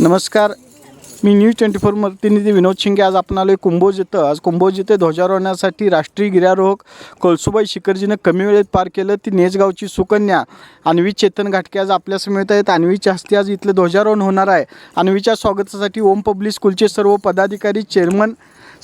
नमस्कार मी news twenty four प्रतिनिधी विनोद शिंगे. आज आपण आलो आहे कुंभोज येतं. आज कुंभोज येथे ध्वजारोहणासाठी राष्ट्रीय गिर्यारोहक कळसुबाई शिखरजीनं कमी वेळेत पार केलं. ती नेसगावची सुकन्या अन्वी चेतन घाटके आज आपल्यास मिळत आहेत. अन्वीच्या हस्ते आज इथलं ध्वजारोहण होणार आहे. अन्वीच्या स्वागतासाठी ओम पब्लिक स्कूलचे सर्व पदाधिकारी चेअरमन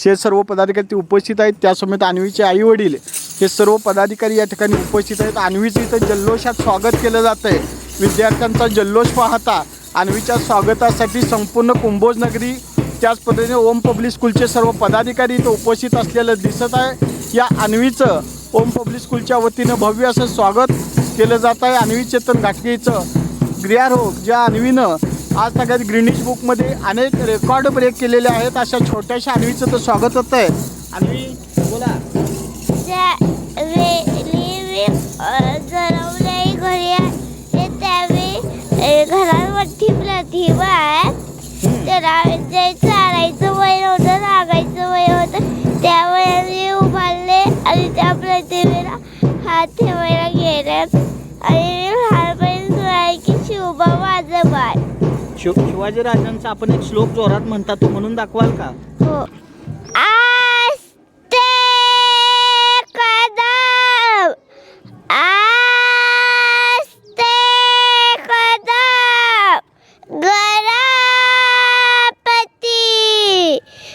हे सर्व पदाधिकारी ते उपस्थित आहेत. त्यासमेत अन्वीचे आई वडील हे सर्व पदाधिकारी या ठिकाणी उपस्थित आहेत. अन्वीचं इथं जल्लोषात स्वागत केलं जातं आहे विद्यार्थ्यांचा जल्लोष पाहता अन्वीच्या स्वागतासाठी संपूर्ण कुंभोज नगरी त्याच पद्धतीने ओम पब्लिक स्कूलचे सर्व पदाधिकारी इथं उपस्थित असलेलं दिसत आहे. या अन्वीचं ओम पब्लिक स्कूलच्या वतीनं भव्य असं स्वागत केलं जात आहे. अन्वी चेतन घाटगेचं गिर्यारोहक हो, ज्या अन्वीनं आज सगळ्यात ग्रीनिश बुकमध्ये अनेक रेकॉर्ड ब्रेक केलेले आहेत. अशा छोट्याशा अन्वीचं तर स्वागत होतं आहे. अन्वी मोठी प्रतिभा आहे त्याला चालायचं वय होतं रागायचं वय होतं. उभारले आणि त्या हात ठेवायला गेले. आणि लहानपणी सुनाय की शिवबा माझं बाळ. शिव शिवाजी राजांचा आपण एक श्लोक जोरात म्हणता तो म्हणून दाखवाल का? हो.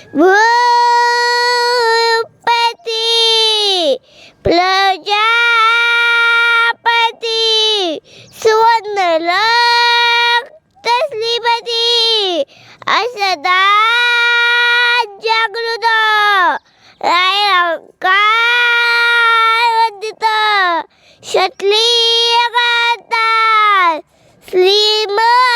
Bupati Pelajapati Suwanalak Taslimati Asadat Jagluta Railangkai Wadita Shatli Akatan Slimat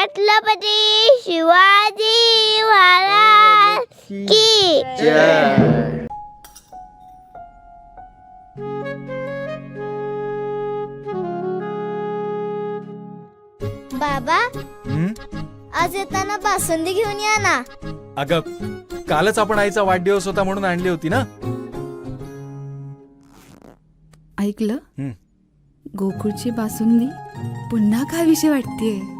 Chhatrapati Shivaji Maharaj की बाबा हं? आज येताना बासुंदी घेऊन या ना. अगं कालच आपण आईचा वाढदिवस होता म्हणून आणली होती ना? ऐकलं? हं. गोकुळची बासुंदी पुन्हा खावीशी वाटतेय.